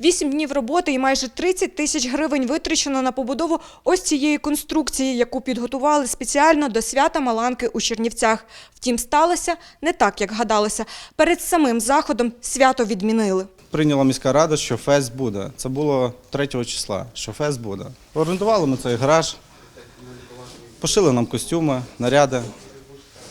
Вісім днів роботи і майже 30 тисяч гривень витрачено на побудову ось цієї конструкції, яку підготували спеціально до свята Маланки у Чернівцях. Втім, сталося не так, як гадалося. Перед самим заходом свято відмінили. Прийняла міська рада, що фест буде. Це було 3 числа, що фест буде. Орендували ми цей гараж, пошили нам костюми, наряди.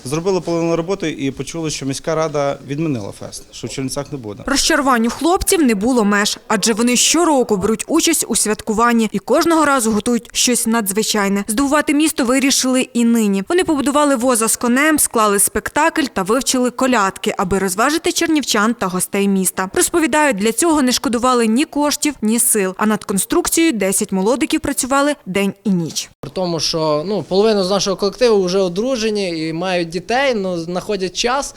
Зробили половину роботи і почули, що міська рада відмінила фест, що в Чернівцях не буде. Розчаруванню хлопців не було меж, адже вони щороку беруть участь у святкуванні і кожного разу готують щось надзвичайне. Здивувати місто вирішили і нині. Вони побудували воза з конем, склали спектакль та вивчили колядки, аби розважити чернівчан та гостей міста. Розповідають, для цього не шкодували ні коштів, ні сил. А над конструкцією 10 молодиків працювали день і ніч. При тому, що ну, половина з нашого колективу вже одружені і мають дітей, ну, знаходять час.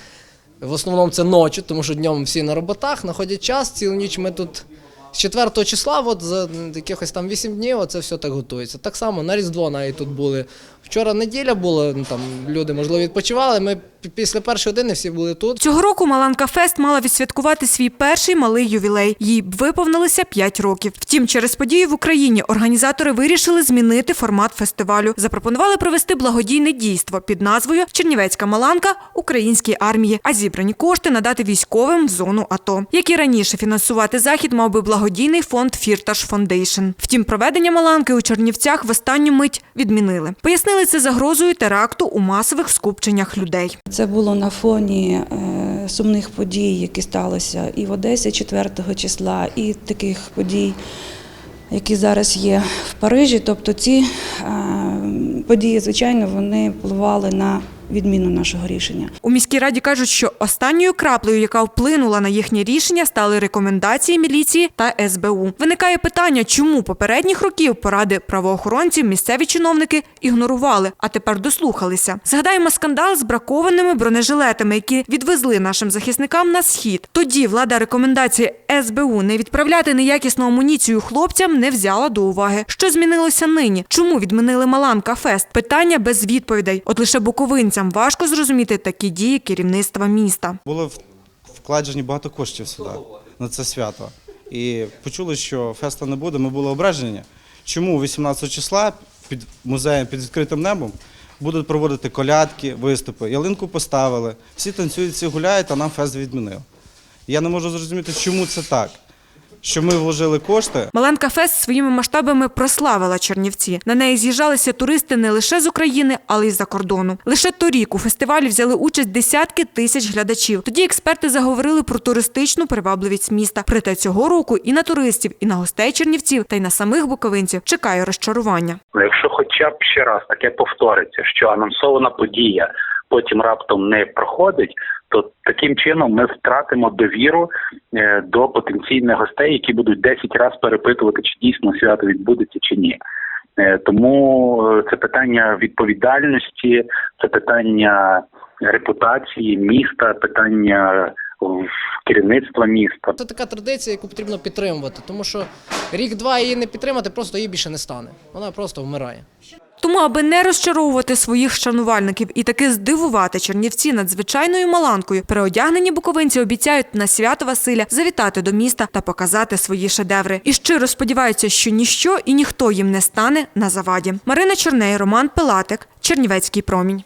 В основному це ночі, тому що днем всі на роботах, знаходять час. Цілу ніч ми тут з 4 числа, от за якихось там 8 днів, це все так готується. Так само на Різдво навіть тут були. Вчора неділя була, ну, там люди, можливо, відпочивали. Ми після першої години всі були тут. Цього року Маланка Фест мала відсвяткувати свій перший малий ювілей. Їй виповнилося 5 років. Втім, через події в Україні організатори вирішили змінити формат фестивалю. Запропонували провести благодійне дійство під назвою Чернівецька Маланка Українській армії, а зібрані кошти надати військовим в зону АТО. Як і раніше, фінансувати захід мав би благодійний фонд Фірташ Фондейшн. Втім, проведення Маланки у Чернівцях в останню мить відмінили. Пояснили це загрозою теракту у масових скупченнях людей. Це було на фоні е, сумних подій, які сталися і в Одесі 4 числа, і таких подій, які зараз є в Парижі. Тобто ці е, події, звичайно, вони впливали на відміну нашого рішення. У міській раді кажуть, що останньою краплею, яка вплинула на їхнє рішення, стали рекомендації міліції та СБУ. Виникає питання, чому попередніх років поради правоохоронців місцеві чиновники ігнорували, а тепер дослухалися. Згадаємо скандал з бракованими бронежилетами, які відвезли нашим захисникам на схід. Тоді влада рекомендації СБУ не відправляти неякісну амуніцію хлопцям не взяла до уваги. Що змінилося нині? Чому відмінили Маланка Фест? Питання без відповідей. От лише буковинцям важко зрозуміти такі дії керівництва міста. Було вкладені багато коштів сюди на це свято. І почули, що феста не буде. Ми були ображені. Чому 18 числа під музеєм під відкритим небом будуть проводити колядки, виступи, ялинку поставили, всі танцюють, всі гуляють, а нам фест відмінив. Я не можу зрозуміти, чому це так. Що ми вложили кошти, Маленка Фест своїми масштабами прославила Чернівці. На неї з'їжджалися туристи не лише з України, але й з-за кордону. Лише торік у фестивалі взяли участь десятки тисяч глядачів. Тоді експерти заговорили про туристичну привабливість міста. Проте цього року і на туристів, і на гостей Чернівців, та й на самих буковинців чекає розчарування. Ну, якщо хоча б ще раз таке повториться, що анонсована подія потім раптом не проходить, то таким чином ми втратимо довіру е, до потенційних гостей, які будуть 10 разів перепитувати, чи дійсно свято відбудеться чи ні. Е, Тому е, це питання відповідальності, це питання репутації міста, питання керівництва міста. Це така традиція, яку потрібно підтримувати, тому що рік-два її не підтримати, просто її більше не стане. Вона просто вмирає. Тому, аби не розчаровувати своїх шанувальників і таки здивувати чернівці надзвичайною маланкою, переодягнені буковинці обіцяють на свято Василя завітати до міста та показати свої шедеври. І щиро сподіваються, що ніщо і ніхто їм не стане на заваді. Марина Чорней, Роман Пилатик, Чернівецький промінь.